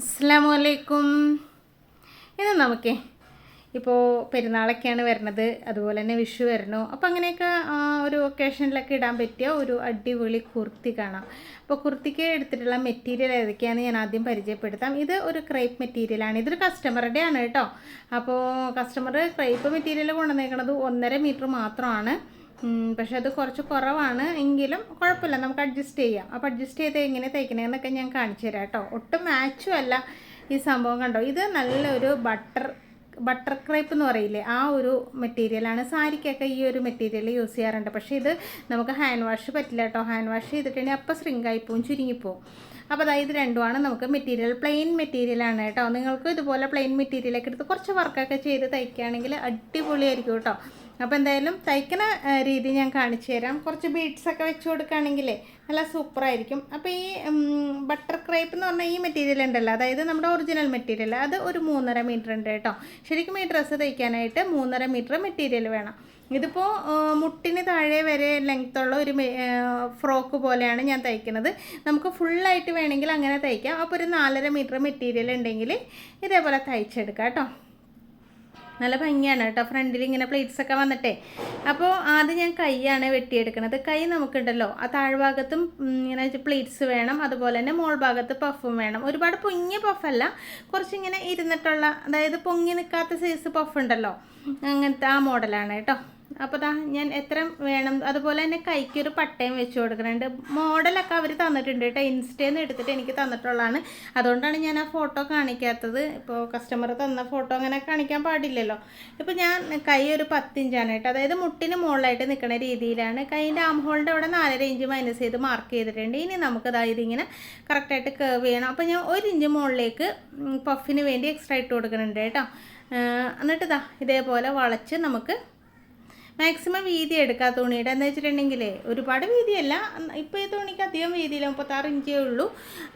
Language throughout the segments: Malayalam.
അസ്സാമലൈക്കും ഇന്ന് നമുക്കേ ഇപ്പോൾ പെരുന്നാളൊക്കെയാണ് വരുന്നത്. അതുപോലെ തന്നെ വിഷു വരണോ അപ്പോൾ അങ്ങനെയൊക്കെ ഒരു ഒക്കേഷനിലൊക്കെ ഇടാൻ പറ്റിയ ഒരു അടിപൊളി കുർത്തി കാണാം. അപ്പോൾ കുർത്തിക്ക് എടുത്തിട്ടുള്ള മെറ്റീരിയൽ ഏതൊക്കെയാണെന്ന് ഞാൻ ആദ്യം പരിചയപ്പെടുത്താം. ഇത് ഒരു ക്രൈപ്പ് മെറ്റീരിയലാണ് ഇതൊരു കസ്റ്റമറുടെ ആണ് കേട്ടോ. അപ്പോൾ കസ്റ്റമർ ക്രൈപ്പ് മെറ്റീരിയൽ കൊണ്ടുവന്നേക്കണത് ഒന്നര മീറ്റർ മാത്രമാണ്. പക്ഷെ അത് കുറച്ച് കുറവാണ്. എങ്കിലും കുഴപ്പമില്ല. നമുക്ക് അഡ്ജസ്റ്റ് ചെയ്യാം. അപ്പോൾ അഡ്ജസ്റ്റ് ചെയ്ത് എങ്ങനെ തയ്ക്കണമെന്നൊക്കെ ഞാൻ കാണിച്ചു തരാം കേട്ടോ. ഒട്ടും മാച്ചും അല്ല ഈ സംഭവം കണ്ടോ. ഇത് നല്ലൊരു ബട്ടർ ബട്ടർ ക്രേപ്പ് എന്ന് പറയില്ലേ? ആ ഒരു മെറ്റീരിയലാണ് സാരിക്കൊക്കെ ഈ ഒരു മെറ്റീരിയൽ യൂസ് ചെയ്യാറുണ്ട്. പക്ഷേ ഇത് നമുക്ക് ഹാൻഡ് വാഷ് പറ്റില്ല കേട്ടോ. ഹാൻഡ് വാഷ് ചെയ്തിട്ടുണ്ടെങ്കിൽ അപ്പം ശൃംഗായി പോവും ചുരുങ്ങിപ്പോവും അപ്പോൾ അതായത് രണ്ടുമാണ്. നമുക്ക് മെറ്റീരിയൽ പ്ലെയിൻ മെറ്റീരിയലാണ് കേട്ടോ. നിങ്ങൾക്ക് ഇതുപോലെ പ്ലെയിൻ മെറ്റീരിയലൊക്കെ എടുത്ത് കുറച്ച് വർക്കൊക്കെ ചെയ്ത് തയ്ക്കുകയാണെങ്കിൽ അടിപൊളിയായിരിക്കും കേട്ടോ. അപ്പോൾ എന്തായാലും തയ്ക്കുന്ന രീതി ഞാൻ കാണിച്ചു തരാം. കുറച്ച് ബീഡ്സ് ഒക്കെ വെച്ച് കൊടുക്കുകയാണെങ്കിലേ നല്ല സൂപ്പറായിരിക്കും അപ്പോൾ ഈ ബട്ടർ ക്രേപ്പ് എന്ന് പറഞ്ഞാൽ ഈ മെറ്റീരിയൽ ഉണ്ടല്ലോ അതായത് നമ്മുടെ ഒറിജിനൽ മെറ്റീരിയൽ അത് ഒരു മൂന്നര മീറ്റർ ഉണ്ട് കേട്ടോ. ശരിക്കും ഈ ഡ്രസ്സ് തയ്ക്കാനായിട്ട് മൂന്നര മീറ്റർ മെറ്റീരിയൽ വേണം. ഇതിപ്പോൾ മുട്ടിന് താഴെ വരെ ലെങ്ത്തുള്ള ഒരു ഫ്രോക്ക് പോലെയാണ് ഞാൻ തയ്ക്കുന്നത്. നമുക്ക് ഫുള്ളായിട്ട് വേണമെങ്കിൽ അങ്ങനെ തയ്ക്കാം. അപ്പോൾ ഒരു നാലര മീറ്റർ മെറ്റീരിയൽ ഉണ്ടെങ്കിൽ ഇതേപോലെ തയ്ച്ചെടുക്കാം കേട്ടോ. നല്ല ഭംഗിയാണ് കേട്ടോ. ഫ്രണ്ടിൽ ഇങ്ങനെ പ്ലേറ്റ്സ് ഒക്കെ വന്നിട്ടേ. അപ്പോൾ ആദ്യം ഞാൻ കൈയാണ് വെട്ടിയെടുക്കുന്നത് കൈ നമുക്കുണ്ടല്ലോ. ആ താഴ്ഭാഗത്തും ഇങ്ങനെ പ്ലേറ്റ്സ് വേണം. അതുപോലെ തന്നെ മോൾ ഭാഗത്ത് പഫും വേണം. ഒരുപാട് പൊങ്ങിയ പഫല്ല കുറച്ചിങ്ങനെ ഇരുന്നിട്ടുള്ള അതായത് പൊങ്ങി നിൽക്കാത്ത സൈസ് പഫ് ഉണ്ടല്ലോ. അങ്ങനത്തെ ആ മോഡലാണ് കേട്ടോ. അപ്പോൾ ദാ ഞാൻ എത്ര വേണം? അതുപോലെ തന്നെ കൈക്കൊരു പട്ടയം വെച്ച് കൊടുക്കുന്നുണ്ട്. മോഡലൊക്കെ അവർ തന്നിട്ടുണ്ട് കേട്ടോ. ഇൻസ്റ്റയിൽ നിന്ന് എടുത്തിട്ട് എനിക്ക് തന്നിട്ടുള്ളതാണ്. അതുകൊണ്ടാണ് ഞാൻ ആ ഫോട്ടോ കാണിക്കാത്തത്. ഇപ്പോൾ കസ്റ്റമർ തന്ന ഫോട്ടോ അങ്ങനെ കാണിക്കാൻ പാടില്ലല്ലോ. ഇപ്പോൾ ഞാൻ കൈ ഒരു പത്തിഞ്ചാണ് കേട്ടോ. അതായത് മുട്ടിന് മുകളിലായിട്ട് നിൽക്കുന്ന രീതിയിലാണ്. കൈന്റെ ആം ഹോളിന്റെ അവിടെ നാലര ഇഞ്ച് മൈനസ് ചെയ്ത് മാർക്ക് ചെയ്തിട്ടുണ്ട്. ഇനി നമുക്ക് ദാ ഇതിങ്ങനെ കറക്റ്റായിട്ട് കേർവ് ചെയ്യണം. അപ്പോൾ ഞാൻ ഒരു ഇഞ്ച് മുകളിലേക്ക് പഫിന് വേണ്ടി എക്സ്ട്രാ ഇട്ട് കൊടുക്കുന്നുണ്ട് കേട്ടോ. എന്നിട്ട് ഇതാ ഇതേപോലെ വളച്ച് നമുക്ക് മാക്സിമം വീതി എടുക്കുക തുണിയുടെ. എന്ന് വെച്ചിട്ടുണ്ടെങ്കിൽ ഒരുപാട് വീതിയല്ല. ഇപ്പോൾ ഈ തുണിക്ക് അധികം വീതിയില്ല. മുപ്പത്താറ് ഇഞ്ചേ ഉള്ളൂ.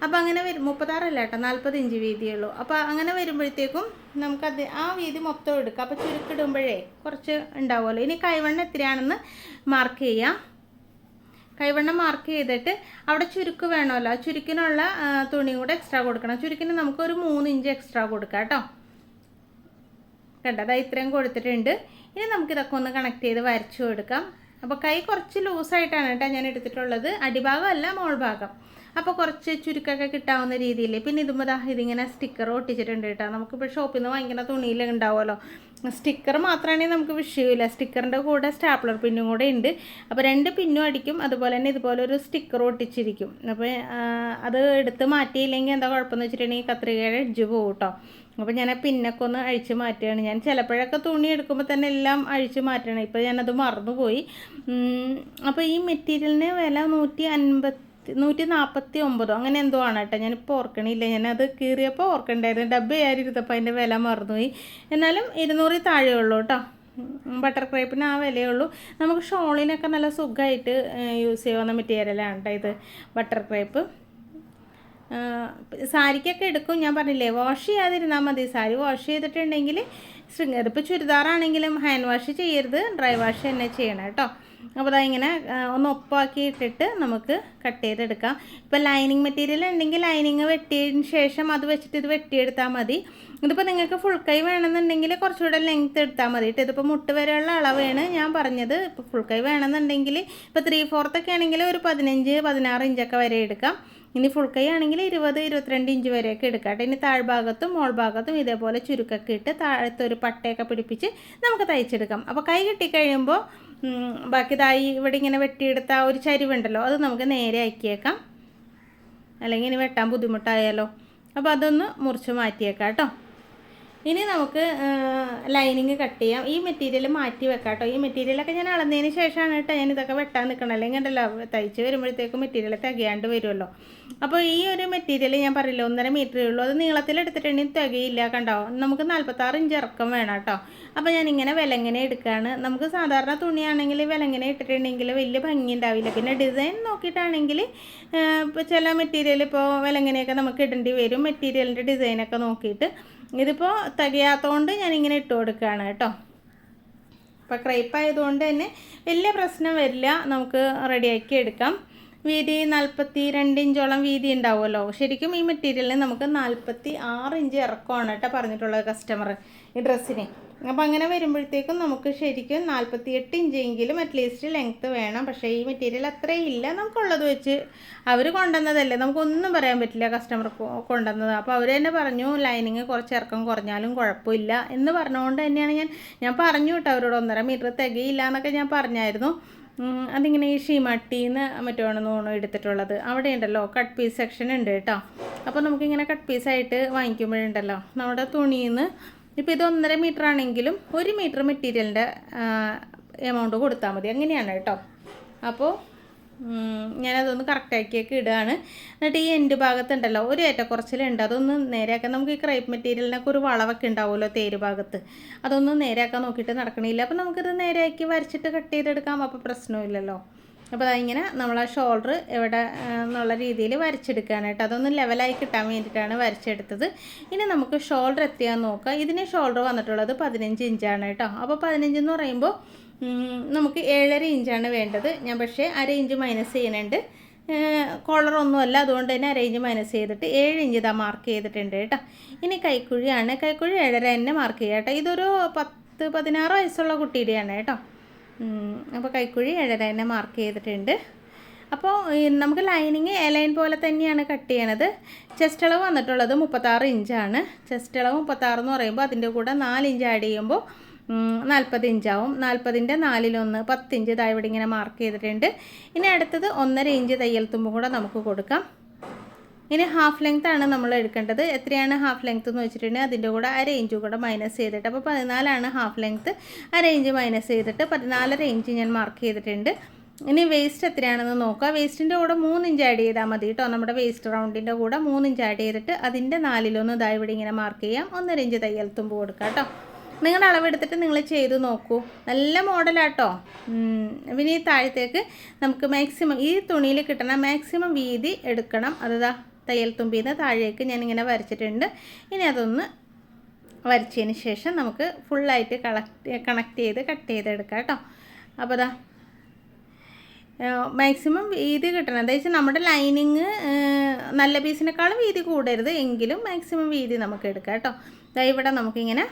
അപ്പോൾ അങ്ങനെ വരും. മുപ്പത്താറല്ല കേട്ടോ നാൽപ്പത് ഇഞ്ച് വീതിയേ ഉള്ളൂ. അപ്പോൾ അങ്ങനെ വരുമ്പോഴത്തേക്കും നമുക്കത് ആ വീതി മൊത്തം എടുക്കാം. അപ്പോൾ ചുരുക്കിടുമ്പോഴേ കുറച്ച് ഉണ്ടാവുമല്ലോ. ഇനി കൈവണ്ണം എത്രയാണെന്ന് മാർക്ക് ചെയ്യാം. കൈവണ്ണം മാർക്ക് ചെയ്തിട്ട് അവിടെ ചുരുക്ക് വേണമല്ലോ. ആ ചുരുക്കിനുള്ള തുണി കൂടെ എക്സ്ട്രാ കൊടുക്കണം. ചുരുക്കിന് നമുക്കൊരു മൂന്ന് ഇഞ്ച് എക്സ്ട്രാ കൊടുക്കാം കേട്ടോ. കണ്ടത് ഇത്രയും കൊടുത്തിട്ടുണ്ട്. ഇനി നമുക്കിതൊക്കെ ഒന്ന് കണക്ട് ചെയ്ത് വരച്ചു കൊടുക്കാം. അപ്പോൾ കൈ കുറച്ച് ലൂസായിട്ടാണ് കേട്ടോ ഞാൻ എടുത്തിട്ടുള്ളത്. അടിഭാഗം അല്ല മോൾ ഭാഗം അപ്പോൾ കുറച്ച് ചുരുക്കൊക്കെ കിട്ടാവുന്ന രീതിയിൽ പിന്നെ ഇതുമ്പോൾ ഇതിങ്ങനെ സ്റ്റിക്കർ ഒട്ടിച്ചിട്ടുണ്ട് കേട്ടോ. നമുക്കിപ്പോൾ ഷോപ്പിൽ നിന്ന് വാങ്ങിക്കുന്ന തുണിയിൽ ഉണ്ടാവുമല്ലോ. സ്റ്റിക്കർ മാത്രമാണെങ്കിൽ നമുക്ക് വിഷയമില്ല സ്റ്റിക്കറിന്റെ കൂടെ സ്റ്റാപ്ലർ പിന്നും കൂടെ ഉണ്ട്. അപ്പോൾ രണ്ട് പിന്നും അടിക്കും. അതുപോലെ തന്നെ ഇതുപോലെ ഒരു സ്റ്റിക്കർ ഒട്ടിച്ചിരിക്കും. അപ്പോൾ അത് എടുത്ത് മാറ്റിയില്ലെങ്കിൽ എന്താ കുഴപ്പമെന്ന് വെച്ചിട്ടുണ്ടെങ്കിൽ കത്രികയുടെ എഡ്ജ് പോകും കേട്ടോ. അപ്പോൾ ഞാൻ ആ പിന്നൊക്കെ ഒന്ന് അഴിച്ച് മാറ്റുകയാണ്. ഞാൻ ചിലപ്പോഴൊക്കെ തുണി എടുക്കുമ്പോൾ തന്നെ എല്ലാം അഴിച്ച് മാറ്റണം. ഇപ്പോൾ ഞാനത് മറന്നുപോയി. അപ്പോൾ ഈ മെറ്റീരിയലിന് വില നൂറ്റി അൻപത്തി നൂറ്റി നാൽപ്പത്തി ഒമ്പതോ അങ്ങനെ എന്തോ ആണ് കേട്ടോ. ഞാനിപ്പോൾ ഓർക്കണില്ല. ഞാനത് കീറിയപ്പോൾ ഓർക്കണ്ടായിരുന്നു. ഡബ്ബ ആയിരുന്നപ്പോൾ അതിന്റെ വില മറന്നുപോയി. എന്നാലും ഇരുന്നൂറിൽ താഴെ ഉള്ളൂ കേട്ടോ. ബട്ടർ ക്രേപ്പിന് ആ വിലയേ ഉള്ളൂ. നമുക്ക് ഷോളിനൊക്കെ നല്ല സുഖമായിട്ട് യൂസ് ചെയ്യാവുന്ന മെറ്റീരിയലാണ് കേട്ടോ ഇത്. ബട്ടർ ക്രേപ്പ് സാരിക്കൊക്കെ എടുക്കും. ഞാൻ പറഞ്ഞില്ലേ വാഷ് ചെയ്യാതിരുന്നാൽ മതി. സാരി വാഷ് ചെയ്തിട്ടുണ്ടെങ്കിൽ ശൃംഗ ഇപ്പോൾ ചുരിദാറാണെങ്കിലും ഹാൻഡ് വാഷ് ചെയ്യരുത്. ഡ്രൈ വാഷ് തന്നെ ചെയ്യണം കേട്ടോ. അപ്പോൾ അതിങ്ങനെ ഒന്ന് ഒപ്പാക്കി ഇട്ടിട്ട് നമുക്ക് കട്ട് ചെയ്തെടുക്കാം. ഇപ്പോൾ ലൈനിങ് മെറ്റീരിയൽ ഉണ്ടെങ്കിൽ ലൈനിങ് വെട്ടിയതിന് ശേഷം അത് വെച്ചിട്ട് ഇത് വെട്ടിയെടുത്താൽ മതി. ഇതിപ്പോൾ നിങ്ങൾക്ക് ഫുൾ കൈ വേണമെന്നുണ്ടെങ്കിൽ കുറച്ചുകൂടെ ലെങ്ത് എടുത്താൽ മതി കേട്ടോ. ഇതിപ്പോൾ മുട്ട് വരെയുള്ള അളവാണ് ഞാൻ പറഞ്ഞത്. ഇപ്പോൾ ഫുൾ കൈ വേണമെന്നുണ്ടെങ്കിൽ ഇപ്പോൾ ത്രീ ഫോർത്തൊക്കെ ആണെങ്കിൽ ഒരു പതിനഞ്ച് പതിനാറ് ഇഞ്ചൊക്കെ വരെ എടുക്കാം. ഇനി ഫുൾ കൈ ആണെങ്കിൽ ഇരുപത് ഇരുപത്തിരണ്ട് ഇഞ്ച് വരെയൊക്കെ എടുക്കാം കേട്ടോ. ഇനി താഴ്ഭാഗത്തും മോൾ ഭാഗത്തും ഇതേപോലെ ചുരുക്കൊക്കെ ഇട്ട് താഴത്തെ ഒരു പട്ടയൊക്കെ പിടിപ്പിച്ച് നമുക്ക് തയ്ച്ചെടുക്കാം. അപ്പോൾ കൈ കിട്ടിക്കഴിയുമ്പോൾ ബാക്കി തായി ഇവിടെ ഇങ്ങനെ വെട്ടിയെടുത്ത ആ ഒരു ചരിവുണ്ടല്ലോ അത് നമുക്ക് നേരെ ആക്കിയേക്കാം. അല്ലെങ്കിൽ ഇനി വെട്ടാൻ ബുദ്ധിമുട്ടായാലോ. അപ്പോൾ അതൊന്ന് മുറിച്ച് മാറ്റിയേക്കാം കേട്ടോ. ഇനി നമുക്ക് ലൈനിങ് കട്ട് ചെയ്യാം. ഈ മെറ്റീരിയൽ മാറ്റി വെക്കാം കേട്ടോ ഈ മെറ്റീരിയലൊക്കെ ഞാൻ അളന്നതിന് ശേഷമാണ് കേട്ടോ ഞാൻ ഇതൊക്കെ വെട്ടാൻ നിൽക്കണം അല്ലെങ്കിൽ ഉണ്ടല്ലോ തയ്ച്ച് വരുമ്പോഴത്തേക്കും മെറ്റീരിയൽ തികയാണ്ട് വരുമല്ലോ. അപ്പോൾ ഈ ഒരു മെറ്റീരിയൽ ഞാൻ പറയില്ല ഒന്നര മീറ്ററേ ഉള്ളൂ. അത് നീളത്തിൽ എടുത്തിട്ടുണ്ടെങ്കിൽ തികയില്ല കണ്ടോ? നമുക്ക് നാൽപ്പത്താറ് ഇഞ്ച് ഇറക്കം വേണം കേട്ടോ അപ്പോൾ ഞാൻ ഇങ്ങനെ വിലങ്ങനെ എടുക്കുകയാണ് നമുക്ക് സാധാരണ തുണിയാണെങ്കിൽ വിലങ്ങനെ ഇട്ടിട്ടുണ്ടെങ്കിൽ വലിയ ഭംഗി ഉണ്ടാവില്ല. പിന്നെ ഡിസൈൻ നോക്കിയിട്ടാണെങ്കിൽ ഇപ്പോൾ ചില മെറ്റീരിയൽ ഇപ്പോൾ വിലങ്ങനെയൊക്കെ നമുക്ക് ഇടേണ്ടി വരും. മെറ്റീരിയലിന്റെ ഡിസൈനൊക്കെ നോക്കിയിട്ട്. ഇതിപ്പോൾ തികയാത്തതുകൊണ്ട് ഞാനിങ്ങനെ ഇട്ട് കൊടുക്കുകയാണ് കേട്ടോ. അപ്പോൾ ക്രൈപ്പ് ആയതുകൊണ്ട് തന്നെ വലിയ പ്രശ്നം വരില്ല. നമുക്ക് റെഡിയാക്കി എടുക്കാം. വീതി നാൽപ്പത്തി രണ്ട് ഇഞ്ചോളം വീതി ഉണ്ടാവുമല്ലോ. ശരിക്കും ഈ മെറ്റീരിയലിന് നമുക്ക് നാൽപ്പത്തി ആറ് ഇഞ്ച് ഇറക്കമാണ് കേട്ടോ പറഞ്ഞിട്ടുള്ളത് കസ്റ്റമർ ഈ ഡ്രസ്സിന് അപ്പോൾ അങ്ങനെ വരുമ്പോഴത്തേക്കും നമുക്ക് ശരിക്കും നാൽപ്പത്തി എട്ട് ഇഞ്ചെങ്കിലും അറ്റ്ലീസ്റ്റ് ലെങ്ത്ത് വേണം. പക്ഷേ ഈ മെറ്റീരിയൽ അത്രയും ഇല്ല നമുക്കുള്ളത് വെച്ച് അവർ കൊണ്ടുവന്നതല്ലേ. നമുക്കൊന്നും പറയാൻ പറ്റില്ല കസ്റ്റമർ കൊണ്ടുവന്നത്. അപ്പോൾ അവർ തന്നെ പറഞ്ഞു ലൈനിങ് കുറച്ച് ഇറക്കം കുറഞ്ഞാലും കുഴപ്പമില്ല. എന്ന് പറഞ്ഞുകൊണ്ട് തന്നെയാണ് ഞാൻ ഞാൻ പറഞ്ഞു കേട്ടോ അവരോട് ഒന്നര മീറ്റർ തികയില്ല എന്നൊക്കെ ഞാൻ പറഞ്ഞായിരുന്നു. അതിങ്ങനെ ഈ ഷീമട്ടിന്ന് മറ്റുമാണെന്ന് നോണ് എടുത്തിട്ടുള്ളത്. അവിടെ ഉണ്ടല്ലോ കട്ട് പീസ് സെക്ഷൻ ഉണ്ട് കേട്ടോ. അപ്പോൾ നമുക്കിങ്ങനെ കട്ട് പീസായിട്ട് വാങ്ങിക്കുമ്പോഴുണ്ടല്ലോ നമ്മുടെ തുണിയിൽ നിന്ന് ഇപ്പോൾ ഇത് ഒന്നര മീറ്റർ ആണെങ്കിലും ഒരു മീറ്റർ മെറ്റീരിയലിന്റെ എമൗണ്ട് കൊടുത്താൽ മതി. അങ്ങനെയാണ് കേട്ടോ. അപ്പോൾ ഞാനതൊന്ന് കറക്റ്റാക്കിയൊക്കെ ഇടുകയാണ് എന്നിട്ട് ഈ എൻഡ് ഭാഗത്തുണ്ടല്ലോ ഒരു ഏറ്റക്കുറച്ചിലുണ്ട്. അതൊന്ന് നേരെയാക്കാൻ നമുക്ക് ഈ ക്രൈപ്പ് മെറ്റീരിയലിനൊക്കെ ഒരു വളവൊക്കെ ഉണ്ടാവുമല്ലോ തേര് ഭാഗത്ത്. അതൊന്ന് നേരെയാക്കാൻ നോക്കിയിട്ട് നടക്കണില്ല. അപ്പോൾ നമുക്കിത് നേരെയാക്കി വരച്ചിട്ട് കട്ട് ചെയ്തെടുക്കാം. അപ്പോൾ പ്രശ്നമില്ലല്ലോ. അപ്പോൾ അതിങ്ങനെ നമ്മൾ ആ ഷോൾഡർ എവിടെ എന്നുള്ള രീതിയിൽ വരച്ചെടുക്കുകയാണ് കേട്ടോ. അതൊന്ന് ലെവലായി കിട്ടാൻ വേണ്ടിയിട്ടാണ് വരച്ചെടുത്തത്. ഇനി നമുക്ക് ഷോൾഡർ എത്തിയാൽ നോക്കാം. ഇതിന് ഷോൾഡർ വന്നിട്ടുള്ളത് പതിനഞ്ച് ഇഞ്ചാണ് കേട്ടോ. അപ്പോൾ പതിനഞ്ച് എന്ന് പറയുമ്പോൾ നമുക്ക് ഏഴര ഇഞ്ചാണ് വേണ്ടത്. ഞാൻ പക്ഷേ അര ഇഞ്ച് മൈനസ് ചെയ്യുന്നുണ്ട്. കോളറൊന്നുമല്ല അതുകൊണ്ട് തന്നെ അര ഇഞ്ച് മൈനസ് ചെയ്തിട്ട് ഏഴ് ഇഞ്ച് ഇതാ മാർക്ക് ചെയ്തിട്ടുണ്ട് കേട്ടോ. ഇനി കൈക്കുഴിയാണ്. കൈക്കുഴി ഏഴര തന്നെ മാർക്ക് ചെയ്യുക കേട്ടോ. ഇതൊരു പത്ത് പതിനാറ് വയസ്സുള്ള കുട്ടിയുടെയാണ് കേട്ടോ. അപ്പോൾ കൈക്കുഴി ഏഴര തന്നെ മാർക്ക് ചെയ്തിട്ടുണ്ട്. അപ്പോൾ നമുക്ക് ലൈനിങ് എലൈൻ പോലെ തന്നെയാണ് കട്ട് ചെയ്യണത്. ചെസ്റ്റ് അളവ് വന്നിട്ടുള്ളത് മുപ്പത്താറ് ഇഞ്ചാണ്. ചെസ്റ്റ് അളവ് മുപ്പത്താറ് എന്ന് പറയുമ്പോൾ അതിന്റെ കൂടെ നാല് ഇഞ്ച് ആഡ് ചെയ്യുമ്പോൾ നാൽപ്പത് ഇഞ്ചാവും. നാൽപ്പതിന്റെ നാലിലൊന്ന് പത്ത് ഇഞ്ച് താഴെ ഇങ്ങനെ മാർക്ക് ചെയ്തിട്ടുണ്ട്. ഇനി അടുത്തത് ഒന്നര ഇഞ്ച് തയ്യൽ തുമ്പും കൂടെ നമുക്ക് കൊടുക്കാം. ഇനി ഹാഫ് ലെങ്ത് ആണ് നമ്മൾ എടുക്കേണ്ടത്. എത്രയാണ് ഹാഫ് ലെങ്ത് എന്ന് വെച്ചിട്ടുണ്ടെങ്കിൽ അതിന്റെ കൂടെ അര ഇഞ്ച് കൂടെ മൈനസ് ചെയ്തിട്ട്. അപ്പോൾ പതിനാലാണ് ഹാഫ് ലെങ്ത് അര ഇഞ്ച് മൈനസ് ചെയ്തിട്ട് പതിനാലര ഇഞ്ച് ഞാൻ മാർക്ക് ചെയ്തിട്ടുണ്ട്. ഇനി വേസ്റ്റ് എത്രയാണെന്ന് നോക്കുക വേസ്റ്റിന്റെ കൂടെ മൂന്ന് ഇഞ്ച് ആഡ് ചെയ്താൽ മതി കേട്ടോ നമ്മുടെ വേസ്റ്റ് റൗണ്ടിന്റെ കൂടെ മൂന്ന് ഇഞ്ച് ആഡ് ചെയ്തിട്ട് അതിന്റെ നാലിലൊന്ന് ഇതാ ഇവിടെ ഇങ്ങനെ മാർക്ക് ചെയ്യാം. ഒന്നര ഇഞ്ച് തയ്യൽ തുമ്പ് കൊടുക്കാം കേട്ടോ നിങ്ങളുടെ അളവെടുത്തിട്ട് നിങ്ങൾ ചെയ്ത് നോക്കൂ. നല്ല മോഡലാട്ടോ. പിന്നെ ഈ താഴത്തേക്ക് നമുക്ക് മാക്സിമം ഈ തുണിയിൽ കിട്ടണ മാക്സിമം വീതി എടുക്കണം. അതാ തയ്യൽ തുമ്പിൽ നിന്ന് താഴേക്ക് ഞാനിങ്ങനെ വരച്ചിട്ടുണ്ട്. ഇനി അതൊന്ന് വരച്ചതിന് ശേഷം നമുക്ക് ഫുള്ളായിട്ട് കളക്ട് കണക്ട് ചെയ്ത് കട്ട് ചെയ്തെടുക്കാം കേട്ടോ. അപ്പോൾ അതാ മാക്സിമം വീതി കിട്ടണം. എന്താ വെച്ചാൽ നമ്മുടെ ലൈനിങ് നല്ല പീസിനേക്കാളും വീതി കൂടരുത്. എങ്കിലും മാക്സിമം വീതി നമുക്ക് എടുക്കാം കേട്ടോ. ഇവിടെ നമുക്കിങ്ങനെ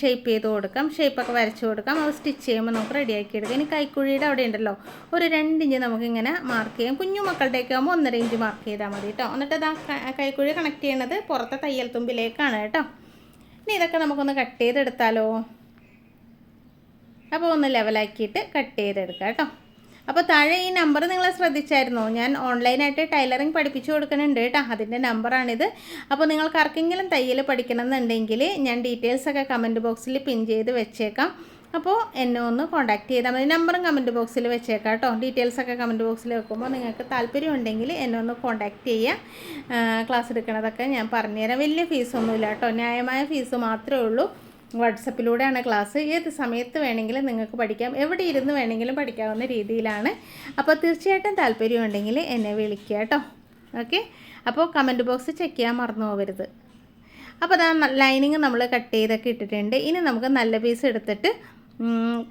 ഷേപ്പ് ചെയ്ത് കൊടുക്കാം. ഷേപ്പൊക്കെ വരച്ച് കൊടുക്കാം. അത് സ്റ്റിച്ച് ചെയ്യുമ്പോൾ നമുക്ക് റെഡിയാക്കി എടുക്കാം. ഇനി കൈക്കുഴിയുടെ അവിടെ ഉണ്ടല്ലോ. ഒരു രണ്ട് ഇഞ്ച് നമുക്കിങ്ങനെ മാർക്ക് ചെയ്യാം. കുഞ്ഞു മക്കളുടെയൊക്കെ ആകുമ്പോൾ ഒന്നര ഇഞ്ച് മാർക്ക് ചെയ്താൽ മതി കേട്ടോ. എന്നിട്ട് അത് കൈക്കുഴി കണക്ട് ചെയ്യണത് പുറത്തെ തയ്യൽ തുമ്പിലേക്കാണ് കേട്ടോ. ഇനി ഇതൊക്കെ നമുക്കൊന്ന് കട്ട് ചെയ്തെടുത്താലോ? അപ്പോൾ ഒന്ന് ലെവലാക്കിയിട്ട് കട്ട് ചെയ്തെടുക്കാം കേട്ടോ. അപ്പോൾ താഴെ ഈ നമ്പർ നിങ്ങൾ ശ്രദ്ധിച്ചായിരുന്നോ? ഞാൻ ഓൺലൈനായിട്ട് ടൈലറിങ് പഠിപ്പിച്ചു കൊടുക്കുന്നുണ്ട് കേട്ടോ. അതിന്റെ നമ്പറാണിത്. അപ്പോൾ നിങ്ങൾക്ക് ആർക്കെങ്കിലും തയ്യൽ പഠിക്കണമെന്നുണ്ടെങ്കിൽ ഞാൻ ഡീറ്റെയിൽസ് ഒക്കെ കമന്റ് ബോക്സിൽ പിൻ ചെയ്ത് വെച്ചേക്കാം. അപ്പോൾ എന്നെ ഒന്ന് കോൺടാക്ട് ചെയ്താൽ മതി. നമ്പറും കമന്റ് ബോക്സിൽ വെച്ചേക്കാം കേട്ടോ. ഡീറ്റെയിൽസ് ഒക്കെ കമന്റ് ബോക്സിൽ വെക്കുമ്പോൾ നിങ്ങൾക്ക് താല്പര്യം ഉണ്ടെങ്കിൽ എന്നെ ഒന്ന് കോൺടാക്ട് ചെയ്യാം. ക്ലാസ് എടുക്കണതൊക്കെ ഞാൻ പറഞ്ഞുതരാം. വലിയ ഫീസൊന്നുമില്ല കേട്ടോ. ന്യായമായ ഫീസ് മാത്രമേ ഉള്ളൂ. വാട്സപ്പിലൂടെയാണ് ക്ലാസ്. ഏത് സമയത്ത് വേണമെങ്കിലും നിങ്ങൾക്ക് പഠിക്കാം. എവിടെ ഇരുന്ന് വേണമെങ്കിലും പഠിക്കാവുന്ന രീതിയിലാണ്. അപ്പോൾ തീർച്ചയായിട്ടും താല്പര്യമുണ്ടെങ്കിൽ എന്നെ വിളിക്കുക കേട്ടോ. ഓക്കെ? അപ്പോൾ കമന്റ് ബോക്സ് ചെക്ക് ചെയ്യാൻ മറന്നു പോകരുത്. അപ്പോൾ അതാ ലൈനിങ് നമ്മൾ കട്ട് ചെയ്തൊക്കെ ഇട്ടിട്ടുണ്ട്. ഇനി നമുക്ക് നല്ല പീസ് എടുത്തിട്ട്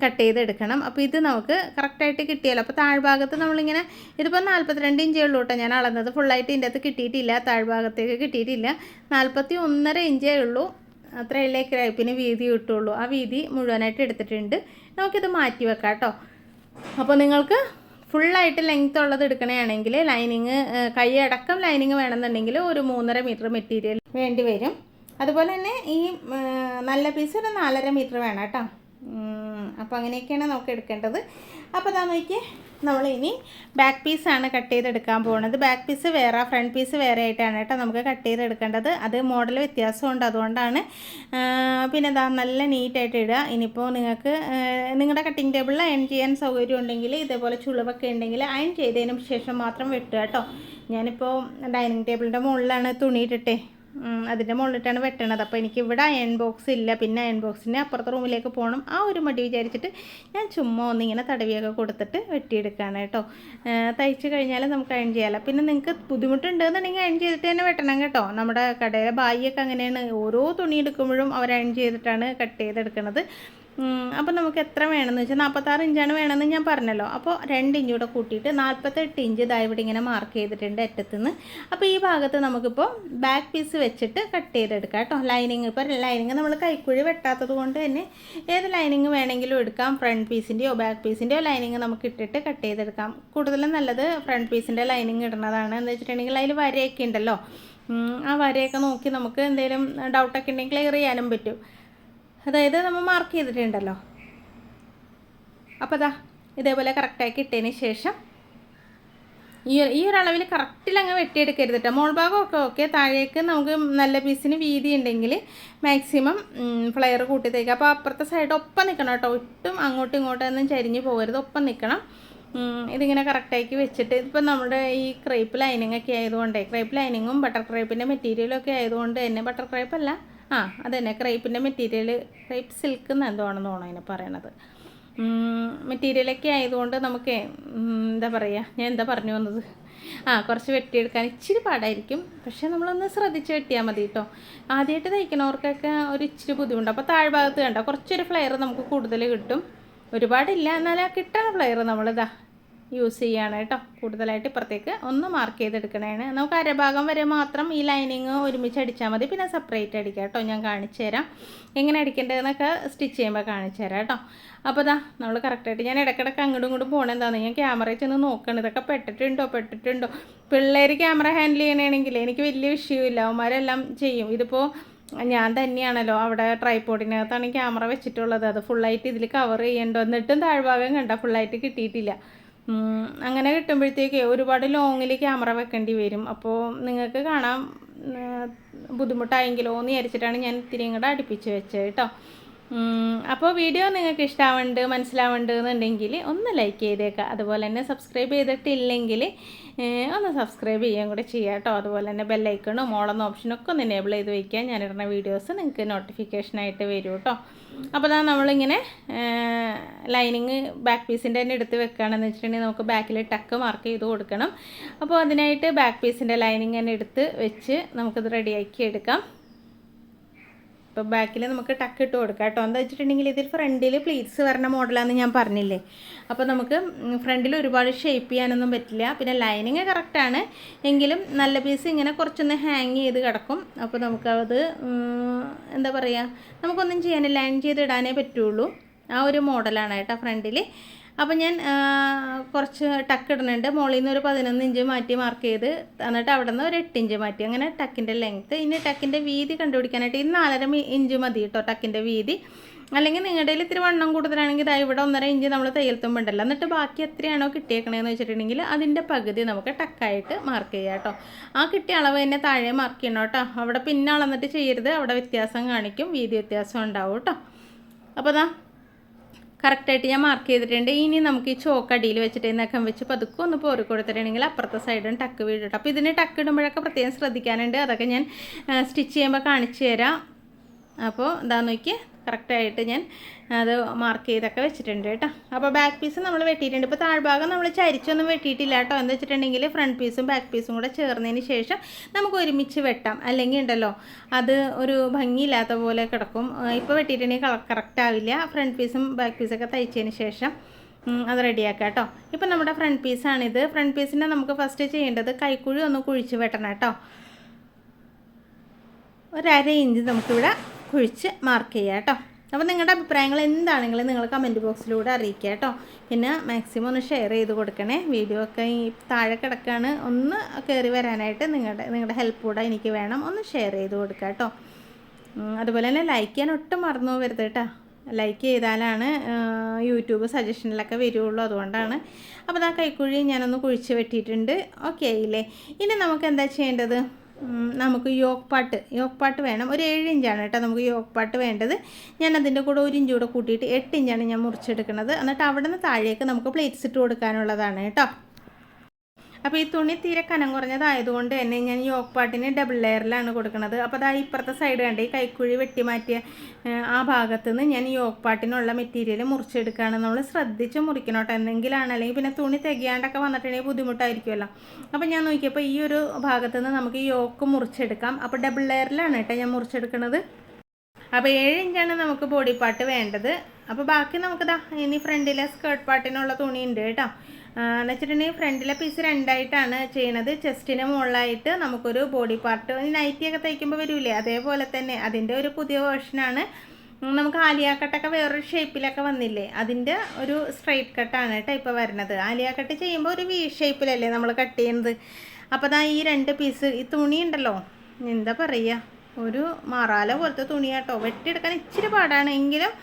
കട്ട് ചെയ്തെടുക്കണം. അപ്പോൾ ഇത് നമുക്ക് കറക്റ്റായിട്ട് കിട്ടിയല്ലോ. അപ്പോൾ താഴ്ഭാഗത്ത് നമ്മളിങ്ങനെ ഇതിപ്പോൾ നാൽപ്പത്തിരണ്ട് ഇഞ്ചേ ഉള്ളൂ കേട്ടോ. ഞാൻ അളന്നത് ഫുള്ളായിട്ട് ഇതിന്റെ അകത്ത് കിട്ടിയിട്ടില്ല. താഴ്ഭാഗത്തേക്ക് കിട്ടിയിട്ടില്ല. നാൽപ്പത്തി ഒന്നര ഇഞ്ചേ ഉള്ളൂ. അത്രയല്ലേ ക്രൈപ്പിന് വീതി കിട്ടുള്ളൂ. ആ വീതി മുഴുവനായിട്ട് എടുത്തിട്ടുണ്ട്. നമുക്കിത് മാറ്റി വെക്കാം കേട്ടോ. അപ്പോൾ നിങ്ങൾക്ക് ഫുള്ളായിട്ട് ലെങ്ത് ഉള്ളത് എടുക്കണമെങ്കിൽ ലൈനിങ് കൈയടക്കം ലൈനിങ് വേണമെന്നുണ്ടെങ്കിൽ ഒരു മൂന്നര മീറ്റർ മെറ്റീരിയൽ വേണ്ടി വരും. അതുപോലെ തന്നെ ഈ നല്ല പീസ് ഒരു നാലര മീറ്റർ വേണം കേട്ടോ. അപ്പോൾ അങ്ങനെയൊക്കെയാണ് നമുക്ക് എടുക്കേണ്ടത്. അപ്പോൾ അതാ നോക്കിയേ നമ്മൾ ഇനി ബാക്ക് പീസാണ് കട്ട് ചെയ്തെടുക്കാൻ പോകുന്നത് ബാക്ക് പീസ് വേറെ ഫ്രണ്ട് പീസ് വേറെ ആയിട്ടാണ് കേട്ടോ നമുക്ക് കട്ട് ചെയ്തെടുക്കേണ്ടത്. അത് മോഡൽ വ്യത്യാസമുണ്ട് അതുകൊണ്ടാണ്. പിന്നെ എന്താ നല്ല നീറ്റായിട്ട് ഇടുക. ഇനിയിപ്പോൾ നിങ്ങൾക്ക് നിങ്ങളുടെ കട്ടിങ് ടേബിളിൽ അയൺ ചെയ്യാൻ സൗകര്യം ഉണ്ടെങ്കിൽ ഇതേപോലെ ചുളിവൊക്കെ ഉണ്ടെങ്കിൽ അയൺ ചെയ്തതിന് ശേഷം മാത്രം വെട്ടുക കേട്ടോ. ഞാനിപ്പോൾ ഡൈനിങ് ടേബിളിന്റെ മുകളിലാണ് തുണി ഇട്ടിട്ടേ. ഉം, അതിന്റെ മുകളിലിട്ടാണ് വെട്ടണത്. അപ്പോൾ എനിക്ക് ഇവിടെ അയൺ ബോക്സ് ഇല്ല. പിന്നെ അയൺ ബോക്സിന് അപ്പുറത്തെ റൂമിലേക്ക് പോകണം ആ ഒരു മടി വിചാരിച്ചിട്ട് ഞാൻ ചുമ്മാ ഒന്നിങ്ങനെ തടവിയൊക്കെ കൊടുത്തിട്ട് വെട്ടിയെടുക്കുകയാണ് കേട്ടോ. തയ്ച്ച് കഴിഞ്ഞാൽ നമുക്ക് അയൺ ചെയ്യാമല്ലോ പിന്നെ നിങ്ങൾക്ക് ബുദ്ധിമുട്ടുണ്ടെന്നുണ്ടെങ്കിൽ അയൺ ചെയ്തിട്ട് തന്നെ വെട്ടണം കേട്ടോ. നമ്മുടെ കടയിലെ ബായിയൊക്കെ അങ്ങനെയാണ്. ഓരോ തുണി എടുക്കുമ്പോഴും അവർ അയൺ ചെയ്തിട്ടാണ് കട്ട് ചെയ്തെടുക്കുന്നത് അപ്പോൾ നമുക്ക് എത്ര വേണമെന്ന് വെച്ചാൽ നാൽപ്പത്താറ് ഇഞ്ചാണ് വേണമെന്ന് ഞാൻ പറഞ്ഞല്ലോ. അപ്പോൾ രണ്ട് ഇഞ്ച് കൂടെ കൂട്ടിയിട്ട് നാൽപ്പത്തെട്ട് ഇഞ്ച് ഇവിടെ ഇങ്ങനെ മാർക്ക് ചെയ്തിട്ടുണ്ട് അറ്റത്തുനിന്ന് അപ്പോൾ ഈ ഭാഗത്ത് നമുക്കിപ്പോൾ ബാക്ക് പീസ് വെച്ചിട്ട് കട്ട് ചെയ്തെടുക്കാം കേട്ടോ. ലൈനിങ് ഇപ്പോൾ ലൈനിങ് നമ്മൾ കൈക്കുഴി വെട്ടാത്തത് കൊണ്ട് തന്നെ ഏത് ലൈനിങ് വേണമെങ്കിലും എടുക്കാം. ഫ്രണ്ട് പീസിന്റെയോ ബാക്ക് പീസിന്റെയോ ലൈനിങ് നമുക്ക് ഇട്ടിട്ട് കട്ട് ചെയ്തെടുക്കാം. കൂടുതലും നല്ലത് ഫ്രണ്ട് പീസിന്റെ ലൈനിങ് ഇടുന്നതാണ്. എന്ന് വെച്ചിട്ടുണ്ടെങ്കിൽ അതിൽ വരയൊക്കെ ഉണ്ടല്ലോ. ആ വരയൊക്കെ നോക്കി നമുക്ക് എന്തെങ്കിലും ഡൗട്ടൊക്കെ ഉണ്ടെങ്കിൽ ക്ലിയർ ചെയ്യാനും പറ്റും. അതായത് നമ്മൾ മാർക്ക് ചെയ്തിട്ടുണ്ടല്ലോ. അപ്പോൾ അതാ ഇതേപോലെ കറക്റ്റാക്കി ഇട്ടതിന് ശേഷം ഈ ഈ ഒരു അളവിൽ കറക്റ്റിൽ അങ്ങ് വെട്ടിയെടുക്കരുത് കേട്ടോ മോൾ ഭാഗമൊക്കെ ഓക്കെ താഴേക്ക് നമുക്ക് നല്ല പീസിന് വീതി ഉണ്ടെങ്കിൽ മാക്സിമം ഫ്ലയർ കൂട്ടി തേക്കുക. അപ്പോൾ അപ്പുറത്തെ സൈഡ് ഒപ്പം നിൽക്കണം കേട്ടോ ഒട്ടും അങ്ങോട്ടും ഇങ്ങോട്ടും ഒന്നും ചരിഞ്ഞ് പോകരുത്. ഒപ്പം നിൽക്കണം ഇതിങ്ങനെ കറക്റ്റാക്കി വെച്ചിട്ട് ഇപ്പം നമ്മുടെ ഈ ക്രേപ്പ് ലൈനിങ് ഒക്കെ ആയതുകൊണ്ടേ ക്രേപ്പ് ലൈനിങ്ങും ബട്ടർ ക്രേപ്പിന്റെ മെറ്റീരിയലും ഒക്കെ ആയതുകൊണ്ട് തന്നെ ബട്ടർ ക്രേപ്പ് അല്ല. ആ അതന്നെ. ക്രൈപ്പിന്റെ മെറ്റീരിയൽ ക്രൈപ്പ് സിൽക്ക് എന്ന് എന്തോ ആണെന്ന് തോന്നുന്നു അതിനെ പറയണത്. മെറ്റീരിയലൊക്കെ ആയതുകൊണ്ട് നമുക്ക് എന്താ പറയുക ഞാൻ എന്താ പറഞ്ഞു വന്നത്? ആ കുറച്ച് വെട്ടിയെടുക്കാൻ ഇച്ചിരി പാടായിരിക്കും. പക്ഷേ നമ്മളൊന്ന് ശ്രദ്ധിച്ച് വെട്ടിയാൽ മതി കേട്ടോ ആദ്യമായിട്ട് തയ്ക്കണവർക്കൊക്കെ ഒരു ഇച്ചിരി ബുദ്ധിമുട്ട്. അപ്പോൾ താഴ്ഭാഗത്ത് കണ്ടോ കുറച്ചൊരു ഫ്ലെയർ നമുക്ക് കൂടുതൽ കിട്ടും. ഒരുപാടില്ല എന്നാൽ ആ കിട്ടണ ഫ്ലെയർ നമ്മളിതാ യൂസ് ചെയ്യുകയാണ് കേട്ടോ. കൂടുതലായിട്ട് ഇപ്പുറത്തേക്ക് ഒന്ന് മാർക്ക് ചെയ്തെടുക്കണേണ്. നമുക്ക് അരഭാഗം വരെ മാത്രം ഈ ലൈനിങ് ഒരുമിച്ച് അടിച്ചാൽ മതി. പിന്നെ സെപ്പറേറ്റ് അടിക്കാം കേട്ടോ. ഞാൻ കാണിച്ചു തരാം. എങ്ങനെ അടിക്കേണ്ടതെന്നൊക്കെ സ്റ്റിച്ച് ചെയ്യുമ്പോൾ കാണിച്ചു തരാം കേട്ടോ. അപ്പോൾ ഇതാ നമ്മൾ കറക്റ്റായിട്ട് ഞാൻ ഇടയ്ക്കിടയ്ക്ക് അങ്ങോട്ടും ഇങ്ങോട്ടും പോകണെന്താണെന്ന് ഞാൻ ക്യാമറയിൽ ചെന്ന് നോക്കണം. ഇതൊക്കെ പെട്ടിട്ടുണ്ടോ? പെട്ടിട്ടുണ്ടോ? പിള്ളേർ ക്യാമറ ഹാൻഡിൽ ചെയ്യണമെങ്കിൽ എനിക്ക് വലിയ വിഷയമില്ല അവന്മാരെല്ലാം ചെയ്യും. ഇതിപ്പോൾ ഞാൻ തന്നെയാണല്ലോ അവിടെ ട്രൈപ്പോഡിനകത്താണ് ക്യാമറ വെച്ചിട്ടുള്ളത്. അത് ഫുള്ളായിട്ട് ഇതിൽ കവർ ചെയ്യണ്ടോ എന്നിട്ടും താഴ്ഭാഗം കണ്ട ഫുള്ളായിട്ട് കിട്ടിയിട്ടില്ല. അങ്ങനെ കിട്ടുമ്പോഴത്തേക്ക് ഒരുപാട് ലോങ്ങിൽ ക്യാമറ വെക്കേണ്ടി വരും. അപ്പോൾ നിങ്ങൾക്ക് കാണാൻ ബുദ്ധിമുട്ടായെങ്കിലോ എന്ന് വിചാരിച്ചിട്ടാണ് ഞാൻ ഇത്തിരി ഇങ്ങോട്ട് അടുപ്പിച്ച് വെച്ചത് കേട്ടോ. അപ്പോൾ വീഡിയോ നിങ്ങൾക്ക് ഇഷ്ടമാവുന്നുണ്ട് മനസ്സിലാവുന്നുണ്ട് എന്നുണ്ടെങ്കിൽ ഒന്ന് ലൈക്ക് ചെയ്തേക്കുക അതുപോലെ തന്നെ സബ്സ്ക്രൈബ് ചെയ്തിട്ടില്ലെങ്കിൽ ഒന്ന് സബ്സ്ക്രൈബ് ചെയ്യുകയും കൂടെ ചെയ്യുക കേട്ടോ അതുപോലെ തന്നെ ബെല്ലൈക്കണും ഓളെന്ന ഓപ്ഷനൊക്കെ ഒന്ന് എനേബിൾ ചെയ്ത് വയ്ക്കുക ഞാനിടുന്ന വീഡിയോസ് നിങ്ങൾക്ക് നോട്ടിഫിക്കേഷനായിട്ട് വരും കേട്ടോ അപ്പോൾ അതാ നമ്മളിങ്ങനെ ലൈനിങ് ബാക്ക് പീസിന്റെ തന്നെ എടുത്ത് വെക്കുകയാണെന്ന് വെച്ചിട്ടുണ്ടെങ്കിൽ നമുക്ക് ബാക്കിൽ ടക്ക് മാർക്ക് ചെയ്ത് കൊടുക്കണം. അപ്പോൾ അതിനായിട്ട് ബാക്ക് പീസിന്റെ ലൈനിങ് തന്നെ എടുത്ത് വെച്ച് നമുക്കത് റെഡിയാക്കി എടുക്കാം. ഇപ്പോൾ ബാക്കിൽ നമുക്ക് ടക്ക് ഇട്ട് കൊടുക്കാം കേട്ടോ. എന്താ വെച്ചിട്ടുണ്ടെങ്കിൽ ഇതിൽ ഫ്രണ്ടിൽ പ്ലീറ്റ്സ് വരണ മോഡലാണെന്ന് ഞാൻ പറഞ്ഞില്ലേ. അപ്പോൾ നമുക്ക് ഫ്രണ്ടിൽ ഒരുപാട് ഷേപ്പ് ചെയ്യാനൊന്നും പറ്റില്ല. പിന്നെ ലൈനിങ് കറക്റ്റാണ് എങ്കിലും നല്ല പീസ് ഇങ്ങനെ കുറച്ചൊന്ന് ഹാങ് ചെയ്ത് കിടക്കും. അപ്പോൾ നമുക്കത് എന്താ പറയുക നമുക്കൊന്നും ചെയ്യാനില്ല ലൈൻ ചെയ്ത് ഇടാനേ പറ്റുള്ളൂ. ആ ഒരു മോഡലാണ് കേട്ടോ ഫ്രണ്ടിൽ അപ്പോൾ ഞാൻ കുറച്ച് ടക്ക് ഇടുന്നുണ്ട്. മുകളിൽ നിന്ന് ഒരു പതിനൊന്ന് ഇഞ്ച് മാറ്റി മാർക്ക് ചെയ്ത് എന്നിട്ട് അവിടെ നിന്ന് ഒരു എട്ട് ഇഞ്ച് മാറ്റി. അങ്ങനെ ടക്കിന്റെ ലെങ്ത്ത് ഇനി ടക്കിന്റെ വീതി കണ്ടുപിടിക്കാനായിട്ട് ഈ നാലര ഇഞ്ച് മതി കേട്ടോ ടക്കിന്റെ വീതി. അല്ലെങ്കിൽ നിങ്ങളുടെ കയ്യിൽ ഇത്തിരി വണ്ണം കൂടുതലാണെങ്കിൽ ഇതാ ഇവിടെ ഒന്നര ഇഞ്ച് നമ്മൾ തയ്യൽ തുമ്പുണ്ടല്ലോ. എന്നിട്ട് ബാക്കി എത്രയാണോ കിട്ടിയേക്കണേന്ന് വെച്ചിട്ടുണ്ടെങ്കിൽ അതിന്റെ പകുതി നമുക്ക് ടക്കായിട്ട് മാർക്ക് ചെയ്യാം കേട്ടോ ആ കിട്ടിയ അളവ് തന്നെ താഴെ മാർക്ക് ചെയ്യണം കേട്ടോ അവിടെ പിന്നെ അളന്നിട്ട് ചെയ്യരുത്. അവിടെ വ്യത്യാസം കാണിക്കും. വീതി വ്യത്യാസം ഉണ്ടാവും കേട്ടോ അപ്പോൾ അതാ കറക്റ്റായിട്ട് ഞാൻ മാർക്ക് ചെയ്തിട്ടുണ്ട്. ഇനി നമുക്ക് ഈ ചോക്ക് അടിയിൽ വെച്ചിട്ട് നഖം വെച്ച് പതുക്കെ ഒന്ന് പോറി കൊടുത്തിട്ടുണ്ടെങ്കിൽ അപ്പുറത്തെ സൈഡും ടക്ക് വീഴിട്ട് അപ്പോൾ ഇതിന് ടക്ക് ഇടുമ്പോഴൊക്കെ പ്രത്യേകം ശ്രദ്ധിക്കാനുണ്ട്. അതൊക്കെ ഞാൻ സ്റ്റിച്ച് ചെയ്യുമ്പോൾ കാണിച്ചു തരാം. അപ്പോൾ എന്താ നോക്കി കറക്റ്റായിട്ട് ഞാൻ അത് മാർക്ക് ചെയ്തൊക്കെ വെച്ചിട്ടുണ്ട് കേട്ടോ. അപ്പോൾ ബാക്ക് പീസ് നമ്മൾ വെട്ടിയിട്ടുണ്ട്. ഇപ്പോൾ താഴ്ഭാഗം നമ്മൾ ചരിച്ചൊന്നും വെട്ടിയിട്ടില്ല കേട്ടോ. എന്ന് വെച്ചിട്ടുണ്ടെങ്കിൽ ഫ്രണ്ട് പീസും ബാക്ക് പീസും കൂടെ ചേർന്നതിന് ശേഷം നമുക്ക് ഒരുമിച്ച് വെട്ടാം. അല്ലെങ്കിൽ ഉണ്ടല്ലോ അത് ഒരു ഭംഗിയില്ലാത്ത പോലെ കിടക്കും. ഇപ്പോൾ വെട്ടിയിട്ടുണ്ടെങ്കിൽ കറക്റ്റ് ആവില്ല. ഫ്രണ്ട് പീസും ബാക്ക് പീസൊക്കെ തയ്ച്ചതിന് ശേഷം അത് റെഡിയാക്കാം കേട്ടോ. ഇപ്പം നമ്മുടെ ഫ്രണ്ട് പീസാണിത് ഫ്രണ്ട് പീസിനെ നമുക്ക് ഫസ്റ്റ് ചെയ്യേണ്ടത് കൈക്കുഴി ഒന്ന് കുഴിച്ച് വെട്ടണം കേട്ടോ. ഒരര ഇഞ്ച് നമുക്കിവിടെ കുഴിച്ച് മാർക്ക് ചെയ്യാം കേട്ടോ. അപ്പോൾ നിങ്ങളുടെ അഭിപ്രായങ്ങൾ എന്താണെങ്കിലും നിങ്ങൾ കമന്റ് ബോക്സിലൂടെ അറിയിക്കുക കേട്ടോ. പിന്നെ മാക്സിമം ഒന്ന് ഷെയർ ചെയ്ത് കൊടുക്കണേ. വീഡിയോ ഒക്കെ ഈ താഴെ കിടക്കാണ്. ഒന്ന് കയറി വരാനായിട്ട് നിങ്ങളുടെ നിങ്ങളുടെ ഹെൽപ്പ് കൂടെ എനിക്ക് വേണം. ഒന്ന് ഷെയർ ചെയ്ത് കൊടുക്കുക കേട്ടോ. അതുപോലെ തന്നെ ലൈക്ക് ചെയ്യാൻ ഒട്ടും മറന്നു പോകരുത് കേട്ടോ. ലൈക്ക് ചെയ്താലാണ് യൂട്യൂബ് സജഷനിലൊക്കെ വരുള്ളൂ അതുകൊണ്ടാണ്. അപ്പോൾ ആ കൈക്കുഴി ഞാനൊന്ന് കുഴിച്ച് വെട്ടിയിട്ടുണ്ട്. ഓക്കെ ആയില്ലേ ഇനി നമുക്ക് എന്താ ചെയ്യേണ്ടത്? നമുക്ക് യോക്ക് പാട്ട് യോക്ക് പാട്ട് വേണം. ഒരു ഏഴ് ഇഞ്ചാണ് കേട്ടോ നമുക്ക് യോക്ക് പാട്ട് വേണ്ടത്. ഞാൻ അതിന്റെ കൂടെ ഒരു ഇഞ്ചൂടെ കൂടെ കൂട്ടിയിട്ട് എട്ട് ഇഞ്ചാണ് ഞാൻ മുറിച്ചെടുക്കുന്നത് എന്നിട്ട് അവിടെ നിന്ന് താഴേക്ക് നമുക്ക് പ്ലേറ്റ്സ് ഇട്ട് കൊടുക്കാനുള്ളതാണ് കേട്ടോ. അപ്പോൾ ഈ തുണി തീരെ കനം കുറഞ്ഞതായതുകൊണ്ട് തന്നെ ഞാൻ യോക്ക് പാട്ടിന് ഡബിൾ ലെയറിലാണ് കൊടുക്കുന്നത്. അപ്പോൾ അതാ ഇപ്പുറത്തെ സൈഡ് കണ്ട് ഈ കൈക്കുഴി വെട്ടി മാറ്റിയ ആ ഭാഗത്ത് നിന്ന് ഞാൻ യോക്ക് പാട്ടിനുള്ള മെറ്റീരിയൽ മുറിച്ചെടുക്കുകയാണ് നമ്മൾ ശ്രദ്ധിച്ച് മുറിക്കണം കേട്ടോ എന്തെങ്കിലാണ് അല്ലെങ്കിൽ പിന്നെ തുണി തികയാണ്ടൊക്കെ വന്നിട്ടുണ്ടെങ്കിൽ ബുദ്ധിമുട്ടായിരിക്കുമല്ലോ. അപ്പോൾ ഞാൻ നോക്കിയപ്പോൾ ഈ ഒരു ഭാഗത്ത് നിന്ന് നമുക്ക് യോക്ക് മുറിച്ചെടുക്കാം. അപ്പോൾ ഡബിൾ ലെയറിലാണ് കേട്ടോ ഞാൻ മുറിച്ചെടുക്കുന്നത്. അപ്പോൾ ഏഴ് ഇഞ്ചാണ് നമുക്ക് ബോഡി പാർട്ട് വേണ്ടത്. അപ്പോൾ ബാക്കി നമുക്കിതാ ഇനി ഫ്രണ്ടിലെ സ്കേർട്ട് പാർട്ടിനുള്ള തുണി ഉണ്ട് കേട്ടോ എന്ന് വെച്ചിട്ടുണ്ടെങ്കിൽ ഫ്രണ്ടിലെ പീസ് രണ്ടായിട്ടാണ് ചെയ്യണത്. ചെസ്റ്റിന് മുകളിലായിട്ട് നമുക്കൊരു ബോഡി പാർട്ട് നൈറ്റിയൊക്കെ തയ്ക്കുമ്പോൾ വരില്ലേ അതേപോലെ തന്നെ അതിന്റെ ഒരു പുതിയ വേർഷനാണ് നമുക്ക് ആലിയാക്കട്ടൊക്കെ കട്ടൊക്കെ വേറൊരു ഷേപ്പിലൊക്കെ വന്നില്ലേ? അതിന്റെ ഒരു സ്ട്രൈറ്റ് കട്ടാണ് കേട്ടോ ഇപ്പോൾ വരുന്നത് ആലിയാക്കട്ട് ചെയ്യുമ്പോൾ ഒരു വി ഷേപ്പിലല്ലേ നമ്മൾ കട്ട് ചെയ്യുന്നത് അപ്പോൾ ദാ ഈ രണ്ട് പീസ് ഈ തുണി ഉണ്ടല്ലോ? എന്താ പറയുക ഒരു മറാല പോലത്തെ തുണിയാട്ടോ. വെട്ടിയെടുക്കാൻ ഇച്ചിരി പാടാണ്. എങ്കിലും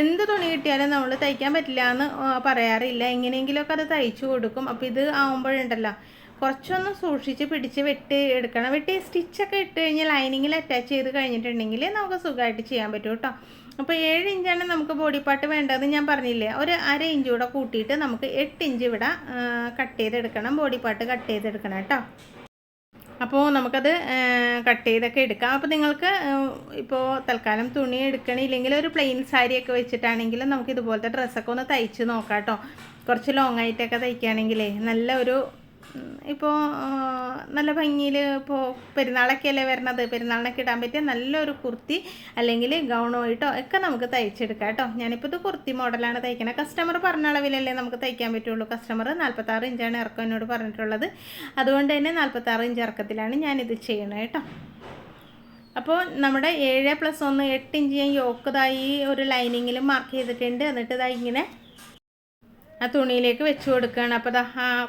എന്ത് തുണി കിട്ടിയാലും നമ്മൾ തയ്ക്കാൻ പറ്റില്ല എന്ന് പറയാറില്ല. എങ്ങനെയെങ്കിലുമൊക്കെ അത് തയ്ച്ചു കൊടുക്കും. അപ്പോൾ ഇത് ആകുമ്പോഴുണ്ടല്ലോ കുറച്ചൊന്ന് സൂക്ഷിച്ച് പിടിച്ച് വെട്ടി എടുക്കണം. വെട്ടി സ്റ്റിച്ചൊക്കെ ഇട്ട് കഴിഞ്ഞാൽ ലൈനിങ്ങിൽ അറ്റാച്ച് ചെയ്ത് കഴിഞ്ഞിട്ടുണ്ടെങ്കിൽ നമുക്ക് സുഖമായിട്ട് ചെയ്യാൻ പറ്റും കേട്ടോ. അപ്പോൾ ഏഴ് ഇഞ്ചാണ് നമുക്ക് ബോഡി പാർട്ട് വേണ്ടതെന്ന് ഞാൻ പറഞ്ഞില്ലേ. ഒരു അര ഇഞ്ച് കൂടെ കൂട്ടിയിട്ട് നമുക്ക് എട്ട് ഇഞ്ച് ഇവിടെ കട്ട് ചെയ്തെടുക്കണം. ബോഡി പാർട്ട് കട്ട് ചെയ്തെടുക്കണം കേട്ടോ. അപ്പോൾ നമുക്കത് കട്ട് ചെയ്തൊക്കെ എടുക്കാം. അപ്പോൾ നിങ്ങൾക്ക് ഇപ്പോൾ തൽക്കാലം തുണി എടുക്കണില്ലെങ്കിൽ ഒരു പ്ലെയിൻ സാരിയൊക്കെ വെച്ചിട്ടാണെങ്കിലും നമുക്ക് ഇതുപോലത്തെ ഡ്രസ്സൊക്കെ ഒന്ന് തയ്ച്ച് നോക്കാം കേട്ടോ കുറച്ച് ലോങ് ആയിട്ടൊക്കെ തയ്ക്കുകയാണെങ്കിലേ നല്ല ഒരു ഇപ്പോൾ നല്ല ഭംഗിയിൽ ഇപ്പോൾ പെരുന്നാളൊക്കെ അല്ലേ വരണത്? പെരുന്നാളിനൊക്കെ ഇടാൻ പറ്റിയ നല്ലൊരു കുർത്തി അല്ലെങ്കിൽ ഗൗണോയിട്ടോ ഒക്കെ നമുക്ക് തയ്ച്ചെടുക്കാം കേട്ടോ. ഞാനിപ്പോൾ ഇത് കുർത്തി മോഡലാണ് തയ്ക്കുന്നത് കസ്റ്റമർ പറഞ്ഞ അളവിലല്ലേ നമുക്ക് തയ്ക്കാൻ പറ്റുള്ളൂ. കസ്റ്റമർ നാൽപ്പത്താറ് ഇഞ്ചാണ് ഇറക്കം എന്നോട് പറഞ്ഞിട്ടുള്ളത്. അതുകൊണ്ട് തന്നെ നാൽപ്പത്താറ് ഇഞ്ച് ഇറക്കത്തിലാണ് ഞാനിത് ചെയ്യണത് കേട്ടോ. അപ്പോൾ നമ്മുടെ ഏഴ് പ്ലസ് ഒന്ന് എട്ട് ഇഞ്ച് ഞാൻ യോക്കതായി ഒരു ലൈനിങ്ങിൽ മാർക്ക് ചെയ്തിട്ടുണ്ട്. എന്നിട്ട് ഇതായി ഇങ്ങനെ ആ തുണിയിലേക്ക് വെച്ച് കൊടുക്കുകയാണ്. അപ്പോൾ ദാ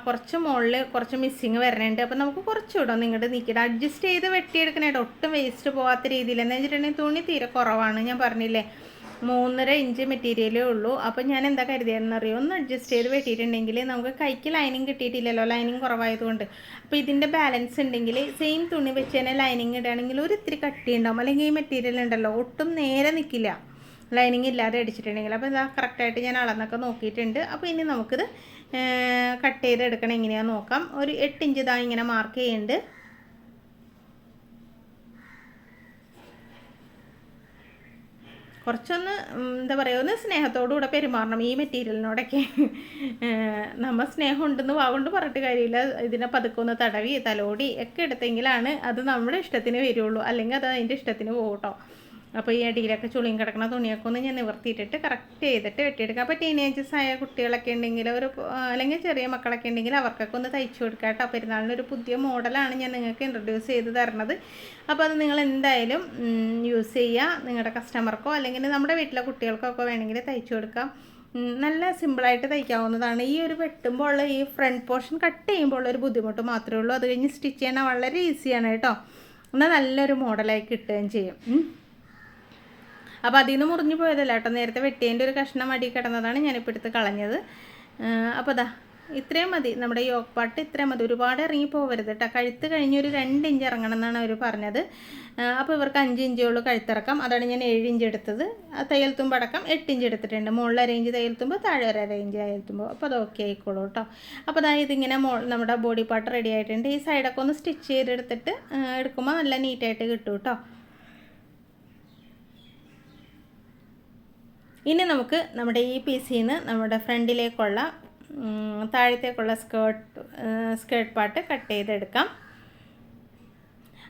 കുറച്ച് മുകളിൽ കുറച്ച് മിസ്സിങ് വരണുണ്ട്. അപ്പോൾ നമുക്ക് കുറച്ചുകൂടെ നിങ്ങളുടെ നീക്കിയിട്ട് അഡ്ജസ്റ്റ് ചെയ്ത് വെട്ടിയെടുക്കണേട്ടോ ഒട്ടും വേസ്റ്റ് പോകാത്ത രീതിയിൽ എന്ന് വെച്ചിട്ടുണ്ടെങ്കിൽ തുണി തീരെ കുറവാണ്. ഞാൻ പറഞ്ഞില്ലേ മൂന്നര ഇഞ്ച് മെറ്റീരിയലേ ഉള്ളൂ. അപ്പോൾ ഞാൻ എന്താ കരുതിയെന്നറിയോ ഒന്ന് അഡ്ജസ്റ്റ് ചെയ്ത് വെട്ടിയിട്ടുണ്ടെങ്കിൽ നമുക്ക് കൈക്ക് ലൈനിങ് കിട്ടിയിട്ടില്ലല്ലോ. ലൈനിങ് കുറവായതുകൊണ്ട്. അപ്പോൾ ഇതിന്റെ ബാലൻസ് ഉണ്ടെങ്കിൽ സെയിം തുണി വെച്ച് തന്നെ ലൈനിങ് ഇടുകയാണെങ്കിൽ ഒരു ഇത്തിരി കട്ടി അല്ലെങ്കിൽ ഈ മെറ്റീരിയൽ ഉണ്ടല്ലോ ഒട്ടും നേരെ നിൽക്കില്ല ലൈനിങ് ഇല്ലാതെ അടിച്ചിട്ടുണ്ടെങ്കിൽ. അപ്പോൾ ഇതാ കറക്റ്റായിട്ട് ഞാൻ അളന്നൊക്കെ നോക്കിയിട്ടുണ്ട്. അപ്പോൾ ഇനി നമുക്കിത് കട്ട് ചെയ്ത് എടുക്കണം എങ്ങനെയാണെന്ന് നോക്കാം. ഒരു എട്ട് ഇഞ്ച് ഇതാ ഇങ്ങനെ മാർക്ക് ചെയ്യുന്നുണ്ട് കുറച്ചൊന്ന് എന്താ പറയുക ഒന്ന് സ്നേഹത്തോടുകൂടെ പെരുമാറണം ഈ മെറ്റീരിയലിനോടൊക്കെ. നമ്മൾ സ്നേഹം ഉണ്ടെന്ന് വാഗൊണ്ട് പറഞ്ഞിട്ട് കാര്യമില്ല. ഇതിനെ പതുക്കെ തടവി തലോടി ഒക്കെ എടുത്തെങ്കിലാണ് അത് നമ്മുടെ ഇഷ്ടത്തിന് വരുള്ളൂ. അല്ലെങ്കിൽ അത് അതിന്റെ ഇഷ്ടത്തിന് പോകട്ടോ അപ്പോൾ ഈ അടിയിലൊക്കെ ചുളിയും കിടക്കുന്ന തുണിയൊക്കെ ഒന്ന് ഞാൻ നിവർത്തിയിട്ടിട്ട് കറക്റ്റ് ചെയ്തിട്ട് വെട്ടിയെടുക്കുക അപ്പോൾ ടീനേജേഴ്സ് ആയ കുട്ടികളൊക്കെ ഉണ്ടെങ്കിൽ ഒരു അല്ലെങ്കിൽ ചെറിയ മക്കളൊക്കെ ഉണ്ടെങ്കിൽ അവർക്കൊക്കെ ഒന്ന് തയ്ച്ചു കൊടുക്കാം കേട്ടോ. പെരുന്നാളിന് ഒരു പുതിയ മോഡലാണ് ഞാൻ നിങ്ങൾക്ക് ഇൻട്രൊഡ്യൂസ് ചെയ്ത് തരണത്. അപ്പോൾ അത് നിങ്ങൾ എന്തായാലും യൂസ് ചെയ്യുക നിങ്ങളുടെ കസ്റ്റമർക്കോ അല്ലെങ്കിൽ നമ്മുടെ വീട്ടിലെ കുട്ടികൾക്കോ ഒക്കെ വേണമെങ്കിൽ തയ്ച്ചു കൊടുക്കാം. നല്ല സിമ്പിളായിട്ട് തയ്ക്കാവുന്നതാണ്. ഈ ഒരു വെട്ടുമ്പോൾ ഉള്ള ഈ ഫ്രണ്ട് പോർഷൻ കട്ട് ചെയ്യുമ്പോൾ ഉള്ള ഒരു ബുദ്ധിമുട്ട് മാത്രമേ ഉള്ളൂ. അത് കഴിഞ്ഞ് സ്റ്റിച്ച് ചെയ്യണ വളരെ ഈസിയാണ് കേട്ടോ. എന്നാൽ നല്ലൊരു മോഡലായി കിട്ടുകയും ചെയ്യും. അപ്പോൾ അതിൽ നിന്ന് മുറിഞ്ഞു പോയതല്ല. കേട്ടോ നേരത്തെ വെട്ടിയതിന്റെ ഒരു കഷ്ണം അടി കിടന്നതാണ് ഞാനിപ്പോൾ എടുത്ത് കളഞ്ഞത്. അപ്പോൾ അതാ ഇത്രയും മതി. നമ്മുടെ യോഗ് പാട്ട് ഇത്രയും മതി. ഒരുപാട് ഇറങ്ങി പോകരുത് കേട്ടോ കഴുത്ത് കഴിഞ്ഞൊരു രണ്ട് ഇഞ്ച് ഇറങ്ങണം എന്നാണ് അവർ പറഞ്ഞത്. അപ്പോൾ ഇവർക്ക് അഞ്ച് ഇഞ്ചുള്ളൂ കഴുത്തിറക്കാം. അതാണ് ഞാൻ ഏഴ് ഇഞ്ച് എടുത്തത്. തയ്യൽ തുമ്പ് അടക്കം എട്ട് ഇഞ്ച് എടുത്തിട്ടുണ്ട്. മുകളിൽ അര ഇഞ്ച് തയ്യൽ തുമ്പ് താഴെ ഒരു അര ഇഞ്ച് തയ്യൽ തുമ്പ്. അപ്പോൾ അത് ഓക്കെ ആയിക്കോളൂ കേട്ടോ അപ്പോൾ അതായത് ഇതിങ്ങനെ മോ നമ്മുടെ ബോഡി പാർട്ട് റെഡി ആയിട്ടുണ്ട്. ഈ സൈഡൊക്കെ ഒന്ന് സ്റ്റിച്ച് ചെയ്തെടുത്തിട്ട് എടുക്കുമ്പോൾ നല്ല നീറ്റായിട്ട് കിട്ടും കേട്ടോ ഇനി നമുക്ക് നമ്മുടെ ഈ പീസിൽ നിന്ന് നമ്മുടെ ഫ്രണ്ടിലേക്കുള്ള താഴത്തേക്കുള്ള സ്കേർട്ട് സ്കേർട്ട് പാർട്ട് കട്ട് ചെയ്തെടുക്കാം.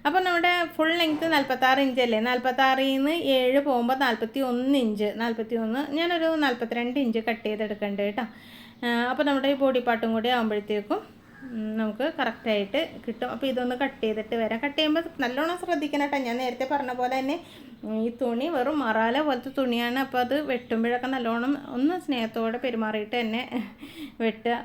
അപ്പോൾ നമ്മുടെ ഫുൾ ലെങ്ത്ത് നാൽപ്പത്താറ് ഇഞ്ച് അല്ലേ? നാൽപ്പത്താറിൽ നിന്ന് ഏഴ് പോകുമ്പോൾ നാൽപ്പത്തി ഒന്ന് ഇഞ്ച് നാൽപ്പത്തി ഒന്ന് ഞാനൊരു നാൽപ്പത്തിരണ്ട് ഇഞ്ച് കട്ട് ചെയ്തെടുക്കേണ്ടത് കേട്ടോ. അപ്പോൾ നമ്മുടെ ഈ ബോഡി പാർട്ടും കൂടി ആകുമ്പോഴത്തേക്കും നമുക്ക് കറക്റ്റായിട്ട് കിട്ടും. അപ്പോൾ ഇതൊന്ന് കട്ട് ചെയ്തിട്ട് വരാം. കട്ട് ചെയ്യുമ്പോൾ നല്ലോണം ശ്രദ്ധിക്കണം കേട്ടോ. ഞാൻ നേരത്തെ പറഞ്ഞ പോലെ തന്നെ ഈ തുണി വെറും മറാല പോലത്തെ തുണിയാണ്. അപ്പോൾ അത് വെട്ടുമ്പോഴൊക്കെ നല്ലോണം ഒന്ന് സ്നേഹത്തോടെ പെരുമാറിയിട്ട് തന്നെ വെട്ടുക.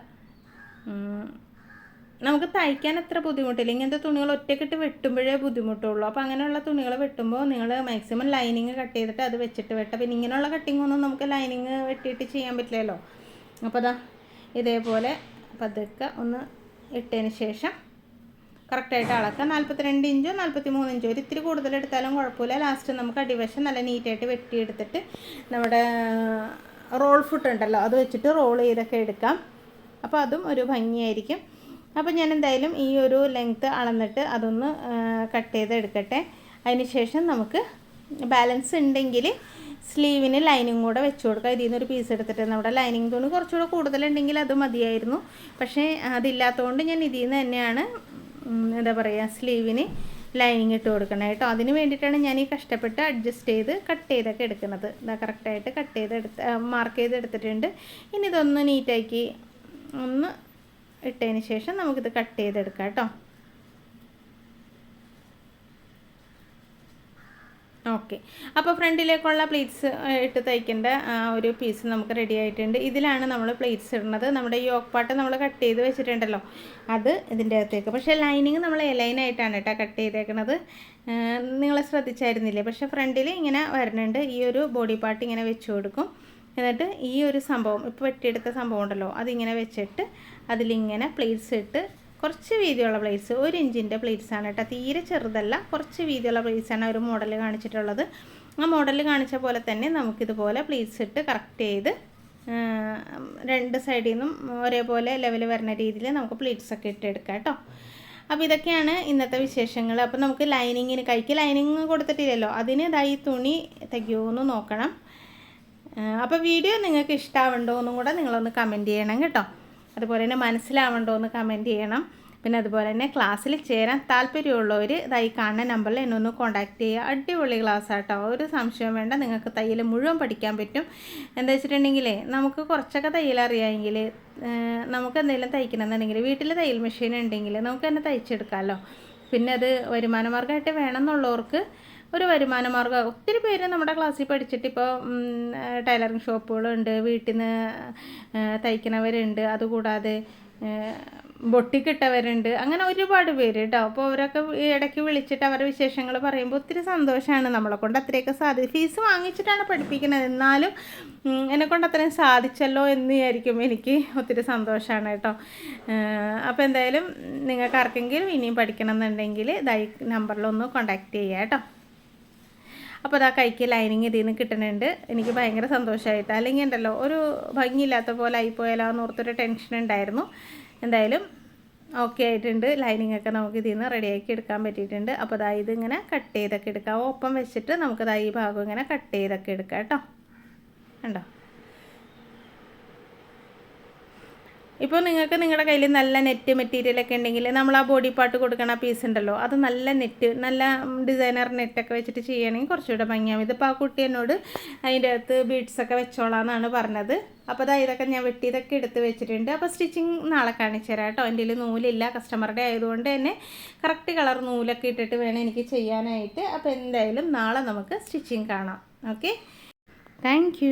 നമുക്ക് തയ്ക്കാൻ അത്ര ബുദ്ധിമുട്ടില്ല. ഇങ്ങനത്തെ തുണികൾ ഒറ്റക്കിട്ട് വെട്ടുമ്പോഴേ ബുദ്ധിമുട്ടുള്ളൂ. അപ്പോൾ അങ്ങനെയുള്ള തുണികൾ വെട്ടുമ്പോൾ നിങ്ങൾ മാക്സിമം ലൈനിങ് കട്ട് ചെയ്തിട്ട് അത് വെച്ചിട്ട് വെട്ടാം. പിന്നെ ഇങ്ങനെയുള്ള കട്ടിംഗ് ഒന്നും നമുക്ക് ലൈനിങ് വെട്ടിയിട്ട് ചെയ്യാൻ പറ്റില്ലല്ലോ. അപ്പോൾ അതാ ഇതേപോലെ പതുക്കെ ഒന്ന് ഇട്ടതിന് ശേഷം കറക്റ്റായിട്ട് അളക്കുക. നാൽപ്പത്തിരണ്ട് ഇഞ്ചോ നാൽപ്പത്തി മൂന്ന് ഇഞ്ചോ ഒരു ഇത്തിരി കൂടുതൽ എടുത്താലും കുഴപ്പമില്ല. ലാസ്റ്റ് നമുക്ക് അടിവശം നല്ല നീറ്റായിട്ട് വെട്ടിയെടുത്തിട്ട് നമ്മുടെ റോൾ ഫുട്ട് ഉണ്ടല്ലോ അത് വെച്ചിട്ട് റോൾ ചെയ്തൊക്കെ എടുക്കാം. അപ്പോൾ അതും ഒരു ഭംഗിയായിരിക്കും. അപ്പോൾ ഞാൻ എന്തായാലും ഈ ഒരു ലെങ്ത്ത് അളന്നിട്ട് അതൊന്ന് കട്ട് ചെയ്ത് എടുക്കട്ടെ അതിന് ശേഷം നമുക്ക് ബാലൻസ് ഉണ്ടെങ്കിൽ സ്ലീവിന് ലൈനിങ് കൂടെ വെച്ച് കൊടുക്കുക. ഇതിൽ നിന്നൊരു പീസ് എടുത്തിട്ട് നമ്മുടെ ലൈനിങ് തുണി കുറച്ചുകൂടെ കൂടുതലുണ്ടെങ്കിൽ അത് മതിയായിരുന്നു. പക്ഷേ അതില്ലാത്തതുകൊണ്ട് ഞാൻ ഇതിൽ നിന്ന് തന്നെയാണ് എന്താ പറയുക സ്ലീവിന് ലൈനിങ് ഇട്ട് കൊടുക്കണം കേട്ടോ. അതിന് വേണ്ടിയിട്ടാണ് ഞാൻ ഈ കഷ്ടപ്പെട്ട് അഡ്ജസ്റ്റ് ചെയ്ത് കട്ട് ചെയ്തൊക്കെ എടുക്കുന്നത്. ഇതാ കറക്റ്റായിട്ട് കട്ട് ചെയ്ത് എടുത്ത് മാർക്ക് ചെയ്ത് എടുത്തിട്ടുണ്ട്. ഇനി ഇതൊന്ന് നീറ്റാക്കി ഒന്ന് ഇട്ടതിന് ശേഷം നമുക്കിത് കട്ട് ചെയ്തെടുക്കാം കേട്ടോ. ഓക്കെ. അപ്പോൾ ഫ്രണ്ടിലേക്കുള്ള പ്ലേറ്റ്സ് ഇട്ട് തയ്ക്കേണ്ട ആ ഒരു പീസ് നമുക്ക് റെഡി ആയിട്ടുണ്ട്. ഇതിലാണ് നമ്മൾ പ്ലേറ്റ്സ് ഇടുന്നത്. നമ്മുടെ ഈ പാട്ട് നമ്മൾ കട്ട് ചെയ്ത് വെച്ചിട്ടുണ്ടല്ലോ. അത് ഇതിന്റെ അകത്തേക്ക്. പക്ഷേ ലൈനിങ് നമ്മൾ എലൈനായിട്ടാണ് കേട്ടോ കട്ട് ചെയ്തേക്കുന്നത് നിങ്ങൾ ശ്രദ്ധിച്ചായിരുന്നില്ലേ? പക്ഷേ ഫ്രണ്ടിൽ ഇങ്ങനെ വരുന്നുണ്ട് ഈ ഒരു ബോഡി പാർട്ട് ഇങ്ങനെ വെച്ച് കൊടുക്കും. എന്നിട്ട് ഈ ഒരു സംഭവം ഇപ്പോൾ വെട്ടിയെടുത്ത സംഭവം ഉണ്ടല്ലോ. അതിങ്ങനെ വെച്ചിട്ട് അതിലിങ്ങനെ പ്ലേറ്റ്സ് ഇട്ട് കുറച്ച് വീതിയുള്ള പ്ലേറ്റ്സ് ഒരു ഇഞ്ചിന്റെ പ്ലേറ്റ്സ് ആണ് കേട്ടോ. തീരെ ചെറുതല്ല കുറച്ച് വീതിയുള്ള പ്ലേറ്റ്സ് ആണ് ഒരു മോഡൽ കാണിച്ചിട്ടുള്ളത്. ആ മോഡൽ കാണിച്ച പോലെ തന്നെ നമുക്കിതുപോലെ പ്ലേറ്റ്സ് ഇട്ട് കറക്റ്റ് ചെയ്ത് രണ്ട് സൈഡിൽ നിന്നും ഒരേപോലെ ലെവൽ വരുന്ന രീതിയിൽ നമുക്ക് പ്ലേറ്റ്സ് ഒക്കെ ഇട്ടെടുക്കാം കേട്ടോ. അപ്പോൾ ഇതൊക്കെയാണ് ഇന്നത്തെ വിശേഷങ്ങൾ. അപ്പോൾ നമുക്ക് ലൈനിങ്ങിന് കൈക്ക് ലൈനിങ് കൊടുത്തിട്ടില്ലല്ലോ. അതിന് ഇതായി തുണി തികയുമെന്ന് നോക്കണം. അപ്പോൾ വീഡിയോ നിങ്ങൾക്ക് ഇഷ്ടമാവുണ്ടോ എന്നും കൂടെ നിങ്ങളൊന്ന് കമന്റ് ചെയ്യണം കേട്ടോ. അതുപോലെ തന്നെ മനസ്സിലാവണ്ടോ എന്ന് കമന്റ് ചെയ്യണം. പിന്നെ അതുപോലെ തന്നെ ക്ലാസ്സിൽ ചേരാൻ താല്പര്യമുള്ളവർ ഇതായി കാണുന്ന നമ്പറിൽ എന്നെ ഒന്ന് കോൺടാക്ട് ചെയ്യുക. അടിപൊളി ക്ലാസ് ആട്ടോ. ഒരു സംശയം വേണ്ട. നിങ്ങൾക്ക് തയ്യൽ മുഴുവൻ പഠിക്കാൻ പറ്റും. എന്താ വെച്ചിട്ടുണ്ടെങ്കിൽ നമുക്ക് കുറച്ചൊക്കെ തയ്യൽ അറിയാമെങ്കിൽ നമുക്ക് എന്തെങ്കിലും തയ്ക്കണമെന്നുണ്ടെങ്കിൽ വീട്ടിൽ തയ്യൽ മെഷീൻ ഉണ്ടെങ്കിൽ നമുക്ക് തന്നെ തയ്ച്ചെടുക്കാമല്ലോ. പിന്നെ അത് വരുമാനമാർഗമായിട്ട് വേണമെന്നുള്ളവർക്ക് ഒരു വരുമാന മാർഗം. ഒത്തിരി പേര് നമ്മുടെ ക്ലാസ്സിൽ പഠിച്ചിട്ട് ഇപ്പോൾ ടൈലറിങ് ഷോപ്പുകളുണ്ട് വീട്ടിൽ നിന്ന് തയ്ക്കുന്നവരുണ്ട് അതുകൂടാതെ ബൊട്ടിക്കിട്ടവരുണ്ട്. അങ്ങനെ ഒരുപാട് പേര് കേട്ടോ അപ്പോൾ അവരൊക്കെ ഇടയ്ക്ക് വിളിച്ചിട്ട് അവരുടെ വിശേഷങ്ങൾ പറയുമ്പോൾ ഒത്തിരി സന്തോഷമാണ് നമ്മളെ കൊണ്ട് അത്രയൊക്കെ സാധി ഫീസ് വാങ്ങിച്ചിട്ടാണ് പഠിപ്പിക്കുന്നത്. എന്നാലും എന്നെ കൊണ്ട് അത്രയും സാധിച്ചല്ലോ എന്ന് വിചാരിക്കും എനിക്ക് ഒത്തിരി സന്തോഷമാണ് കേട്ടോ. അപ്പോൾ എന്തായാലും നിങ്ങൾക്ക് ആർക്കെങ്കിലും ഇനിയും പഠിക്കണം എന്നുണ്ടെങ്കിൽ ഇതായി നമ്പറിലൊന്ന് കോണ്ടാക്ട് ചെയ്യുക കേട്ടോ. അപ്പോൾ അതാ കൈക്ക് ലൈനിങ് ഇതിൽ നിന്ന് കിട്ടുന്നുണ്ട് എനിക്ക് ഭയങ്കര സന്തോഷമായിട്ട് അല്ലെങ്കിൽ ഉണ്ടല്ലോ ഒരു ഭംഗിയില്ലാത്ത പോലെ ആയിപ്പോയാലോ എന്ന് ഓർത്തൊരു ടെൻഷൻ ഉണ്ടായിരുന്നു. എന്തായാലും ഓക്കെ ആയിട്ടുണ്ട്. ലൈനിങ് ഒക്കെ നമുക്ക് ഇതിൽ നിന്ന് റെഡിയാക്കി എടുക്കാൻ പറ്റിയിട്ടുണ്ട്. അപ്പോൾ അതായത് ഇതിങ്ങനെ കട്ട് ചെയ്തൊക്കെ എടുക്കാം. ഒപ്പം വെച്ചിട്ട് നമുക്കതായി ഈ ഭാഗം ഇങ്ങനെ കട്ട് ചെയ്തൊക്കെ എടുക്കാം കേട്ടോ. ഉണ്ടോ ഇപ്പോൾ നിങ്ങൾക്ക് നിങ്ങളുടെ കയ്യിൽ നല്ല നെറ്റ് മെറ്റീരിയലൊക്കെ ഉണ്ടെങ്കിൽ നമ്മൾ ആ ബോഡി പാർട്ട് കൊടുക്കണ പീസ് ഉണ്ടല്ലോ അത് നല്ല നെറ്റ് നല്ല ഡിസൈനർ നെറ്റൊക്കെ വെച്ചിട്ട് ചെയ്യുകയാണെങ്കിൽ കുറച്ചുകൂടെ ഭംഗിയാവും. ഇതിപ്പോൾ ആ കുട്ടി എന്നോട് അതിന്റെ അകത്ത് ബീഡ്സൊക്കെ വെച്ചോളാന്നാണ് പറഞ്ഞത്. അപ്പോൾ അതായത് ഇതൊക്കെ ഞാൻ വെട്ടിയതൊക്കെ എടുത്ത് വെച്ചിട്ടുണ്ട്. അപ്പോൾ സ്റ്റിച്ചിങ് നാളെ കാണിച്ചു തരാം കേട്ടോ. എന്റെ നൂലില്ല കസ്റ്റമറുടെ ആയതുകൊണ്ട് തന്നെ കറക്റ്റ് കളർ നൂലൊക്കെ ഇട്ടിട്ട് വേണം എനിക്ക് ചെയ്യാനായിട്ട്. അപ്പോൾ എന്തായാലും നാളെ നമുക്ക് സ്റ്റിച്ചിങ് കാണാം. Okay thank